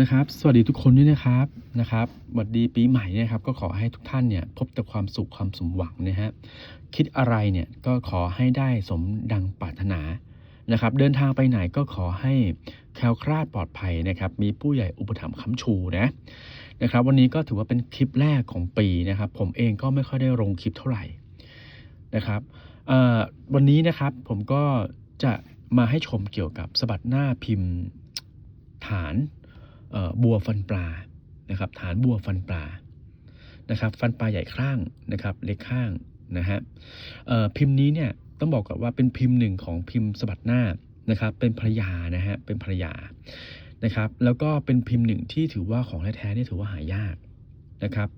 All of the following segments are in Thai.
นะครับ สวัสดีทุกคนด้วยนะครับนะครับสวัสดีปีใหม่นะครับ ก็ขอให้ทุกท่านเนี่ยพบแต่ความสุขความสมหวังนะฮะคิดอะไรเนี่ยก็ขอให้ได้สมดังปรารถนานะครับ เดินทางไปไหนก็ขอให้แคล้วคลาดปลอดภัยนะครับ มีผู้ใหญ่อุปถัมภ์ค้ำชูนะนะครับ วันนี้ก็ถือว่าเป็นคลิปแรกของปีนะครับ ผมเองก็ไม่ค่อยได้ลงคลิปเท่าไหร่นะครับวันนี้นะครับผมก็จะมาให้ชมเกี่ยวกับสบัดหน้าพิมพ์ฐาน บัวฟันปลานะครับฐานบัวฟันปลานะครับฟันปลาใหญ่ข้างนะครับเล็กข้างนะฮะพิมพ์นี้เนี่ยต้องบอกก่อนว่าเป็นพิมพ์หนึ่งของพิมพ์สบัดหน้านะครับเป็นภรรยานะฮะเป็นภรรยานะครับแล้วก็เป็นพิมพ์หนึ่งที่ถือว่าของแท้ๆนี่ถือว่าหายากนะครับ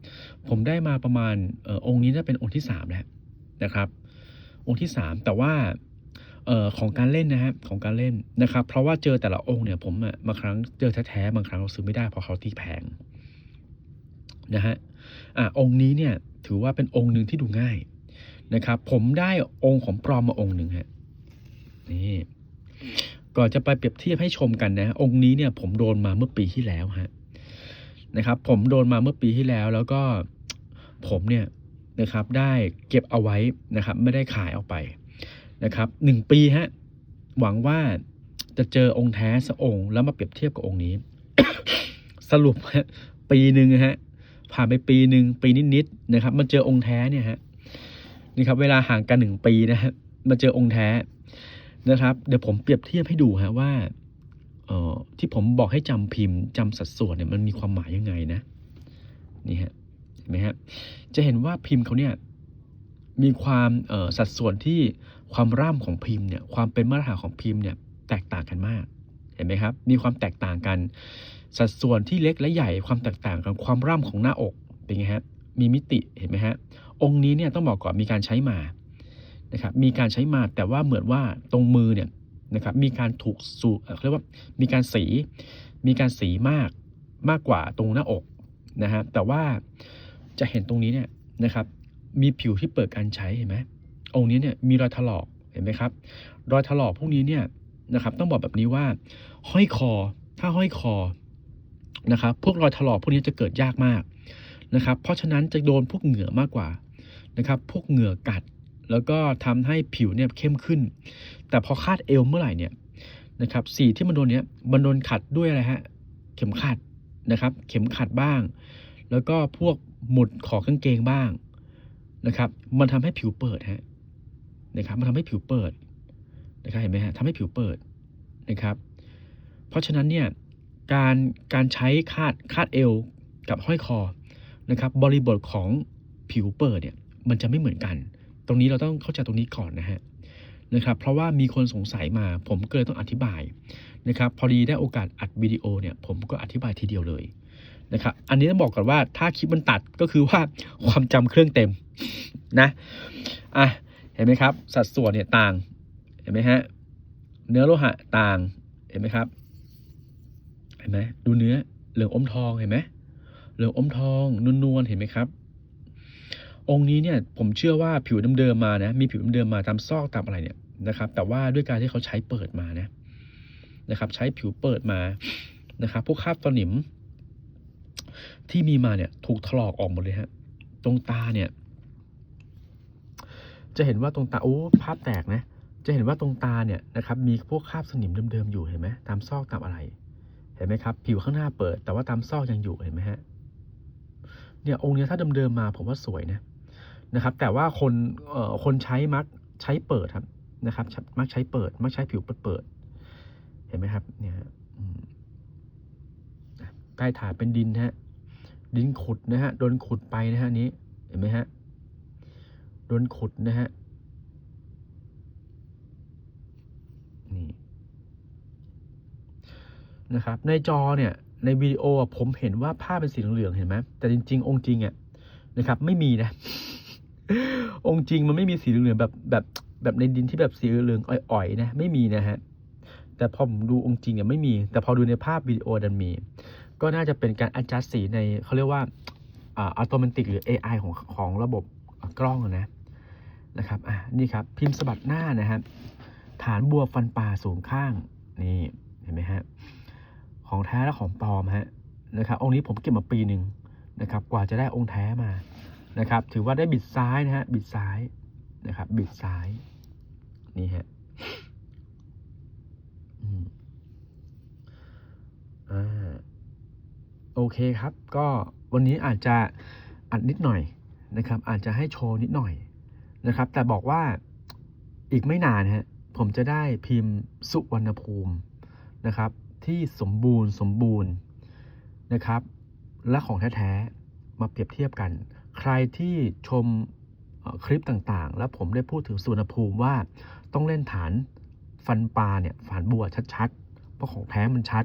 ผมได้มาประมาณออองค์นี้น่าเป็นองค์ที่สามแล้วนะครับองค์ที่สามแต่ว่า อ่อของการเล่นนะฮะของการเล่นนะครับ เพราะว่าเจอแต่ละองค์เนี่ยผมอะบางครั้งเจอแท้ๆบางครั้งเราซื้อไม่ได้เพราะเขาตีแพงนะฮะอะองค์นี้เนี่ยถือว่าเป็นองค์หนึ่งที่ดูง่ายนะครับ ผมได้องค์ของปลอมมาองค์หนึ่งฮะนี่ก่อนจะไปเปรียบเทียบให้ชมกันนะ องค์นี้เนี่ยผมโดนมาเมื่อปีที่แล้วฮะนะครับ ผมโดนมาเมื่อปีที่แล้ว แล้วก็ผมเนี่ยนะครับได้เก็บเอาไว้นะครับ ไม่ได้ขายออกไป นะครับหนึ่งปีฮะหวังว่าจะเจอองค์แท้สักองค์ แล้วมาเปรียบเทียบกับองค์นี้ สรุปฮะปีหนึ่งฮะผ่านไปปีหนึ่งปีนิดๆนะครับมาเจอองค์แท้เนี่ยฮะนี่ครับเวลาห่างกันหนึ่งปีนะฮะมาเจอองค์แท้นะครับ เดี๋ยวผมเปรียบเทียบให้ดูฮะว่าเอ่อที่ผมบอกให้จำพิมพ์จำสัดส่วนเนี่ยมันมีความหมายยังไงนะนี่ฮะเห็นไหมฮะจะเห็นว่าพิมพ์เขาเนี่ยมีความเอ่อสัดส่วนที่ ความร่ำของพิมพ์เนี่ยความเป็นมาตรฐานของพิมพ์เนี่ยแตกต่างกันมาก เห็นไหมครับ มีความแตกต่างกัน สัดส่วนที่เล็กและใหญ่ความแตกต่างกันความร่ำของหน้าอกเป็นไงฮะมีมิติเห็นไหมฮะองค์นี้เนี่ยต้องบอกก่อนมีการใช้มานะครับมีการใช้มาแต่ว่าเหมือนว่าตรงมือเนี่ยนะครับมีการถูกสูเอ่เรียกว่ามีการสี มีการสีมากมากกว่าตรงหน้าอกนะฮะแต่ว่าจะเห็นตรงนี้เนี่ยนะครับมีผิวที่เปิดการใช้เห็นไหม องค์นี้เนี่ยมีรอยถลอกเห็นไหมครับ รอยถลอกพวกนี้เนี่ยนะครับ ต้องบอกแบบนี้ว่า ห้อยคอ ถ้าห้อยคอนะครับ พวกรอยถลอกพวกนี้จะเกิดยากมากนะครับ เพราะฉะนั้นจะโดนพวกเหงื่อมากกว่านะครับ พวกเหงื่อกัด แล้วก็ทำให้ผิวเนี่ยเข้มขึ้น แต่พอคาดเอวเมื่อไหร่เนี่ยนะครับสีที่มันโดนเนี้ยมันโดนขัดด้วยอะไรฮะเข็มขัดนะครับ เข็มขัดบ้าง แล้วก็พวกหมุดขอกางเกงบ้างนะครับ มันทำให้ผิวเปิดฮะ นะครับมันทำให้ผิวเปิดนะครับเห็นไหมฮะทำให้ผิวเปิดนะครับ เพราะฉะนั้นเนี่ยการการใช้คาดคาดเอวกับห้อยคอนะครับบริบทของผิวเปิดเนี่ยมันจะไม่เหมือนกัน ตรงนี้เราต้องเข้าใจตรงนี้ก่อนนะฮะนะครับเพราะว่ามีคนสงสัยมาผมก็เลยต้องอธิบายนะครับพอดีได้โอกาสอัดวิดีโอเนี่ยผมก็อธิบายทีเดียวเลยนะครับอันนี้ต้องบอกก่อนว่าถ้าคลิปมันตัดก็คือว่าความจำเครื่องเต็มนะอะ ห็นไหมครับ สัดส่วนเนี่ยต่าง เห็นไหมฮะ เนื้อโลหะต่าง เห็นไหมครับ เห็นไหมดูเนื้อเหลืองอมทองเห็นไหมเหลืองอมทองนวลๆเห็นไหมครับ องค์นี้เนี่ยผมเชื่อว่าผิวเดิมๆมานะมีผิวเดิมๆมาตามซอกตามอะไรเนี่ยนะครับ แต่ว่าด้วยการที่เขาใช้เปิดมานะนะครับ ใช้ผิวเปิดมานะครับพวกคราบสนิมที่มีมาเนี่ยถูกถลอกออกหมดเลยฮะตรงตาเนี่ย จะเห็นว่าตรงตาโอ้ภาพแตกนะ จะเห็นว่าตรงตาเนี่ยนะครับมีพวกคราบสนิมเดิมๆอยู่เห็นไหมตามซอกตามอะไร เห็นไหมครับ ผิวข้างหน้าเปิด แต่ว่าตามซอกยังอยู่เห็นไหมฮะเนี่ยองค์เนี้ยถ้าเดิมๆมาผมว่าสวยนะนะครับ แต่ว่าคนเอ่อคนใช้มักใช้เปิดครับนะครับ มักใช้เปิด มักใช้ผิวเปิดเปิดๆเห็นไหมครับเนี่ยฮะอืมอะใต้ฐานเป็นดินฮะดินขุดนะฮะโดนขุดไปนะฮะนี้เห็นไหมฮะ โดนขุดนะฮะ นี่นะครับ ในจอเนี่ย ในวิดีโอผมเห็นว่าภาพเป็นสีเหลืองๆเห็นไหมแต่จริง ๆ องค์จริงอะนะครับ ไม่มีนะ องค์จริงมันไม่มีสีเหลืองๆแบบแบบแบบในดินที่แบบสีเหลืองๆอ่อยๆนะไม่มีนะฮะแต่พอผมดูองค์จริงเนี่ยไม่มี แต่พอดูในภาพวิดีโอดันมี ก็น่าจะเป็นการ adjust สีในเขาเรียกว่าอ่า automatic หรือ AI ของของระบบกล้องนะ นะครับ อะ นี่ครับ พิมพ์สะบัดหน้านะฮะฐานบัวฟันปลาสูงข้าง นี่ เห็นไหมฮะ ของแท้และของปลอมฮะ นะครับ องค์นี้ผมเก็บมาปีหนึ่งนะครับ กว่าจะได้องค์แท้มา นะครับ ถือว่าได้บิดซ้ายนะฮะ บิดซ้าย นะครับ บิดซ้าย นี่ฮะอืมอ่า โอเคครับ ก็วันนี้อาจจะอัดนิดหน่อยนะครับ อาจจะให้โชว์นิดหน่อย นะครับ แต่บอกว่าอีกไม่นานฮะผมจะได้พิมพ์สุวรรณภูมินะครับ ที่สมบูรณ์สมบูรณ์นะครับ และของแท้ๆมาเปรียบเทียบกัน ใครที่ชมคลิปต่างๆ แล้วผมได้พูดถึงสุวรรณภูมิว่าต้องเล่นฐานฟันปลาเนี่ยฝานบัวชัดๆ เพราะของแท้มันชัด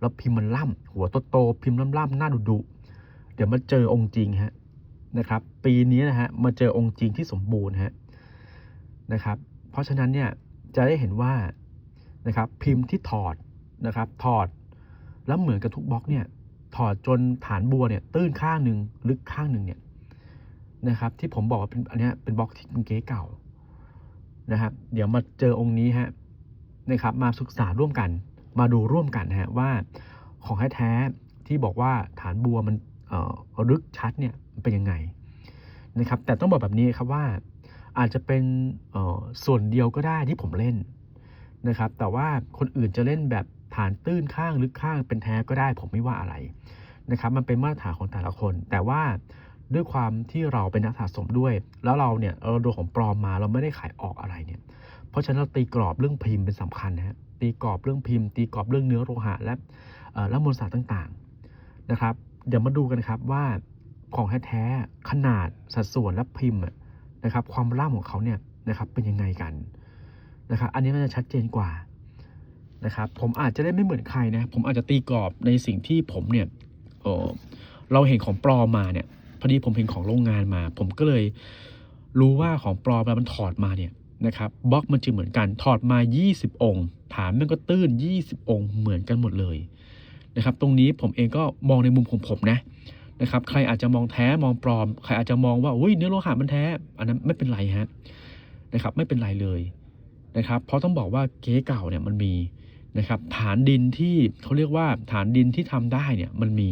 แล้วพิมพ์มันล่ำหัวโตๆพิมพ์ล่ำๆหน้าดุๆเดี๋ยวมาเจอองค์จริงฮะ นะครับ ปีนี้นะฮะมาเจอองค์จริงที่สมบูรณ์ฮะนะครับ เพราะฉะนั้นเนี่ยจะได้เห็นว่านะครับพิมพ์ที่ถอดนะครับ ถอดแล้วเหมือนกับทุกบล็อกเนี่ยถอดจนฐานบัวเนี่ยตื้นข้างหนึ่งลึกข้างหนึ่งเนี่ยนะครับที่ผมบอกว่าเป็นอันนี้เป็นบล็อกที่เป็นเก๊เก่านะครับเดี๋ยวมาเจอองค์นี้ฮะนะครับมาศึกษาร่วมกัน มาดูร่วมกันนะฮะว่าของแท้ที่บอกว่าฐานบัวมัน ลึกชัดเนี่ยเป็นยังไงนะครับแต่ต้องบอกแบบนี้ครับว่าอาจจะเป็นส่วนเดียวก็ได้ที่ผมเล่นนะครับแต่ว่าคนอื่นจะเล่นแบบฐานตื้นข้างลึกข้างเป็นแท้ก็ได้ ผมไม่ว่าอะไรนะครับมันเป็นมาตรฐานของแต่ละคน แต่ว่าด้วยความที่เราเป็นนักสะสมด้วย แล้วเราเนี่ยเราดูของปลอมมาเราไม่ได้ขายออกอะไรเนี่ยเพราะฉะนั้นเราตีกรอบเรื่องพิมพ์เป็นสำคัญนะฮะตีกรอบเรื่องพิมพ์ ตีกรอบเรื่องเนื้อโลหะและและมวลสารต่างๆนะครับ เดี๋ยวมาดูกันครับว่าของแท้ๆขนาดสัดส่วนและพิมพ์นะครับ ความล่ามของเขาเนี่ยนะครับเป็นยังไงกันนะครับ อันนี้มันจะชัดเจนกว่านะครับ ผมอาจจะได้ไม่เหมือนใครนะ ผมอาจจะตีกรอบในสิ่งที่ผมเนี่ยเออเราเห็นของปลอมมาเนี่ยพอดีผมเห็นของโรงงานมา ผมก็เลยรู้ว่าของปลอมแล้วมันถอดมาเนี่ยนะครับบล็อกมันจะเหมือนกันถอดมา 20 องค์ ฐานมันก็ตื้น 20 องค์เหมือนกันหมดเลย นะครับตรงนี้ผมเองก็มองในมุมของผมนะนะครับใครอาจจะมองแท้มองปลอม ใครอาจจะมองว่าอุ้ยเนื้อโลหะมันแท้ อันนั้นไม่เป็นไรฮะนะครับไม่เป็นไรเลยนะครับเพราะต้องบอกว่าเก๊เก่าเนี่ยมันมีนะครับฐานดินที่เขาเรียกว่าฐานดินที่ทำได้เนี่ยมันมี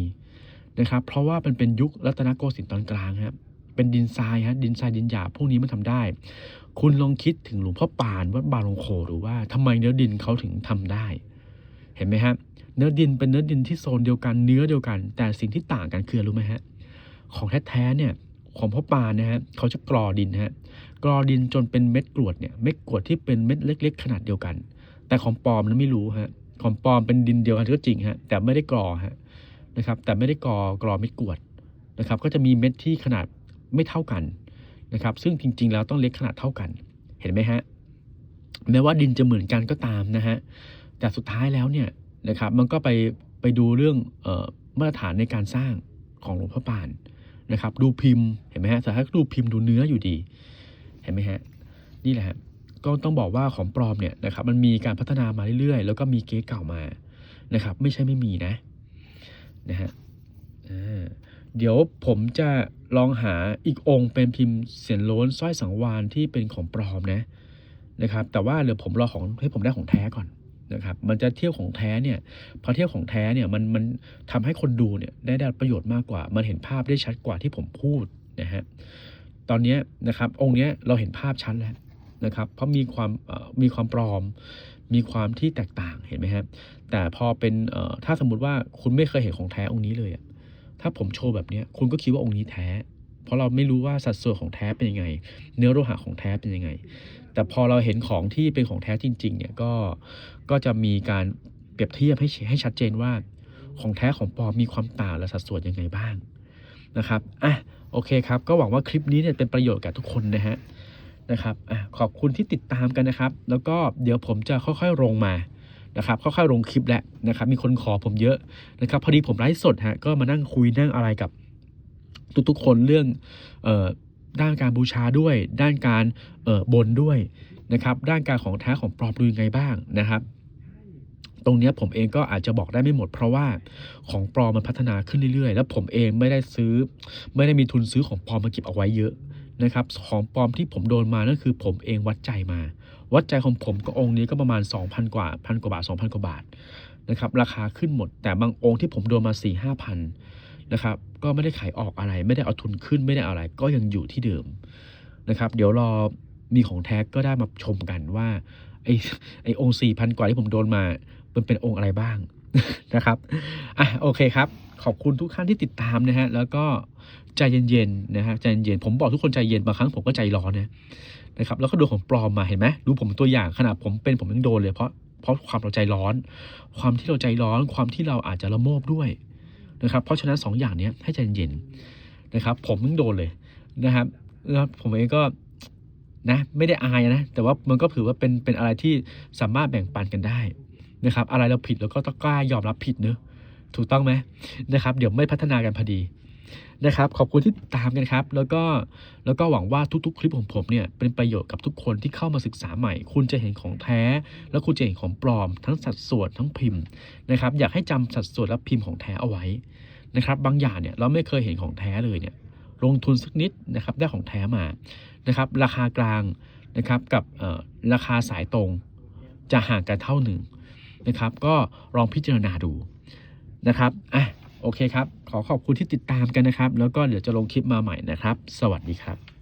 นะครับเพราะว่ามันเป็นยุครัตนโกสินทร์ตอนกลางครับเป็นดินทรายฮะดินทรายดินหยาบพวกนี้มันทำได้ คุณลองคิดถึงหลวงพ่อปานวัดบาลงโคหรือว่าทำไมเนื้อดินเขาถึงทำได้ เห็นไหมฮะเนื้อดินเป็นเนื้อดินที่โซนเดียวกันเนื้อเดียวกัน แต่สิ่งที่ต่างกันคืออะไรรู้ไหมฮะของแท้ๆเนี่ยของพ่อปานนะฮะเขาจะกรอดินฮะกรอดินจนเป็นเม็ดกรวดเนี่ยเม็ดกรวดที่เป็นเม็ดเล็ก ๆ ขนาดเดียวกัน แต่ของปลอมนั้นไม่รู้ฮะของปลอมเป็นดินเดียวกันก็จริงฮะแต่ไม่ได้กรอฮะนะครับแต่ไม่ได้กรอกรอเม็ดกรวดนะครับก็จะมีเม็ดที่ขนาดไม่เท่ากันนะครับซึ่งจริง ๆ แล้วต้องเล็กขนาดเท่ากัน เห็นไหมฮะแม้ว่าดินจะเหมือนกันก็ตามนะฮะ แต่สุดท้ายแล้วเนี่ยนะครับมันก็ไปไปดูเรื่องออมาตรฐานในการสร้างของหลวงพ่อปานนะครับ ดูพิมพ์เห็นไหมฮะแต่ถ้าดูพิมพ์ดูเนื้ออยู่ดี เห็นไหมฮะนี่แหละก็ต้องบอกว่าของปลอมเนี่ยนะครับมันมีการพัฒนามาเรื่อยๆ แล้วก็มีเก๊เก่ามานะครับ ไม่ใช่ไม่มีนะนะฮะเดี๋ยวผมจะลองหาอีกองค์เป็นพิมพ์เสียนโล้นสร้อยสังวานที่เป็นของปลอมนะนะครับ แต่ว่าเดี๋ยวผมรอของให้ผมได้ของแท้ก่อน นะครับมันจะเที่ยวของแท้เนี่ยพอเที่ยวของแท้เนี่ยมันมันทำให้คนดูเนี่ยได้ได้ประโยชน์มากกว่า มันเห็นภาพได้ชัดกว่าที่ผมพูดนะฮะตอนนี้นะครับองค์นี้เราเห็นภาพชัดแล้วนะครับเพราะมีความมีความปลอม มีความที่แตกต่างเห็นไหมครับแต่พอเป็นถ้าสมมุติว่าคุณไม่เคยเห็นของแท้องค์นี้เลยถ้าผมโชว์แบบเนี้ยคุณก็คิดว่าองค์นี้แท้ เพราะเราไม่รู้ว่าสัดส่วนของแท้เป็นยังไง เนื้อโลหะของแท้เป็นยังไง แต่พอเราเห็นของที่เป็นของแท้จริง ๆ เนี่ยก็ก็จะมีการเปรียบเทียบให้ให้ชัดเจนว่าของแท้ของปลอมมีความต่างและสัดส่วนยังไงบ้างนะครับอะโอเคครับ ก็หวังว่าคลิปนี้เนี่ยเป็นประโยชน์กับทุกคนนะฮะนะครับอะขอบคุณที่ติดตามกันนะครับ แล้วก็เดี๋ยวผมจะค่อยๆลงมานะครับค่อยๆลงคลิปแล้วนะครับ มีคนขอผมเยอะนะครับพอดีผมไลฟ์สดฮะก็มานั่งคุยนั่งอะไรกับทุกๆคนเรื่องเอ่อ ด้านการบูชาด้วย ด้านการเอ่อบนด้วยนะครับ ด้านการของแท้ของปลอมดูยังไงบ้างนะครับ ตรงนี้ผมเองก็อาจจะบอกได้ไม่หมด เพราะว่าของปลอมมันพัฒนาขึ้นเรื่อยๆ แล้วผมเองไม่ได้ซื้อ ไม่ได้มีทุนซื้อของปลอมมาเก็บเอาไว้เยอะนะครับของปลอมที่ผมโดนมานั่นคือผมเองวัดใจมา วัดใจของผมก็องค์นี้ก็ประมาณ 2,000 กว่าพันกว่าบาท2,000 กว่าบาทนะครับราคาขึ้นหมด แต่บางองค์ที่ผมโดนมา4ี่ห้าพัน นะครับ ก็ไม่ได้ขายออกอะไร ไม่ได้เอาทุนขึ้นไม่ได้อะไร ก็ยังอยู่ที่เดิมนะครับ เดี๋ยวรอมีของแท้ก็ได้มาชมกันว่าไอ้ไอ้องค์สี่พันกว่าที่ผมโดนมามันเป็นองค์อะไรบ้างนะครับอะโอเคครับ ขอบคุณทุกท่านที่ติดตามนะฮะแล้วก็ใจเย็นๆนะฮะใจเย็นๆผมบอกทุกคนใจเย็นบางครั้งผมก็ใจร้อนนะนะครับแล้วก็โดนของปลอมมาเห็นไหมดูผมตัวอย่างขนาดผมเป็นผมยังโดนเลยเพราะเพราะความเราใจร้อน ความที่เราใจร้อน ความที่เราอาจจะละโมบด้วย นะครับ เพราะฉะนั้นสองอย่างนี้ให้ใจเย็นนะครับ ผมยังโดนเลยนะครับแล้วผมเองก็นะไม่ได้อายนะ แต่ว่ามันก็ถือว่าเป็นเป็นอะไรที่สามารถแบ่งปันกันได้นะครับ อะไรเราผิดเราก็ต้องกล้ายอมรับผิดเนอะถูกต้องไหมนะครับ เดี๋ยวไม่พัฒนากันพอดี นะครับขอบคุณที่ตามกันครับ แล้วก็แล้วก็หวังว่าทุกๆ คลิปของผมเนี่ยเป็นประโยชน์กับทุกคนที่เข้ามาศึกษาใหม่ คุณจะเห็นของแท้ แล้วคุณจะเห็นของปลอม ทั้งสัดส่วนทั้งพิมพ์นะครับอยากให้จำสัดส่วนและพิมพ์ของแท้เอาไว้นะครับบางอย่างเนี่ยเราไม่เคยเห็นของแท้เลยเนี่ยลงทุนสักนิดนะครับได้ของแท้มานะครับราคากลางนะครับกับราคาสายตรงจะห่างกันเท่าหนึ่งนะครับ ก็ลองพิจารณาดูนะครับอะ โอเคครับ ขอขอบคุณที่ติดตามกันนะครับ แล้วก็เดี๋ยวจะลงคลิปมาใหม่นะครับ สวัสดีครับ